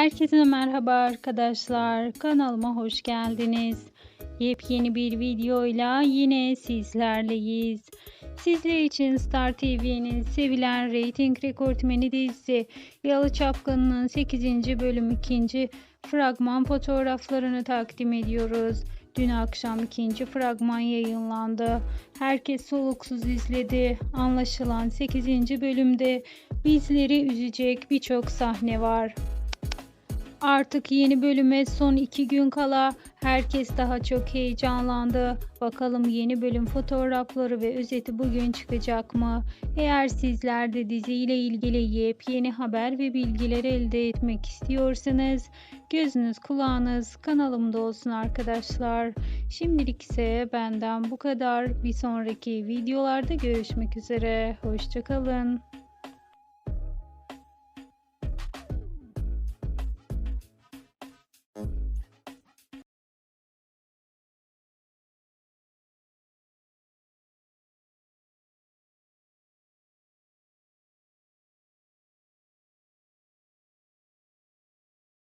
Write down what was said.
Herkese merhaba arkadaşlar. Kanalıma hoş geldiniz. Yepyeni bir videoyla yine sizlerleyiz. Sizler için Star TV'nin sevilen reyting rekortmeni dizisi Yalı Çapkını'nın 8. bölüm 2. fragman fotoğraflarını takdim ediyoruz. Dün akşam ikinci fragman yayınlandı. Herkes soluksuz izledi. Anlaşılan 8. bölümde bizleri üzecek birçok sahne var. Artık yeni bölüme son iki gün kala herkes daha çok heyecanlandı. Bakalım yeni bölüm fotoğrafları ve özeti bugün çıkacak mı? Eğer sizler de diziyle ilgili yepyeni haber ve bilgiler elde etmek istiyorsanız gözünüz kulağınız kanalımda olsun arkadaşlar. Şimdilik ise benden bu kadar. Bir sonraki videolarda görüşmek üzere. Hoşçakalın.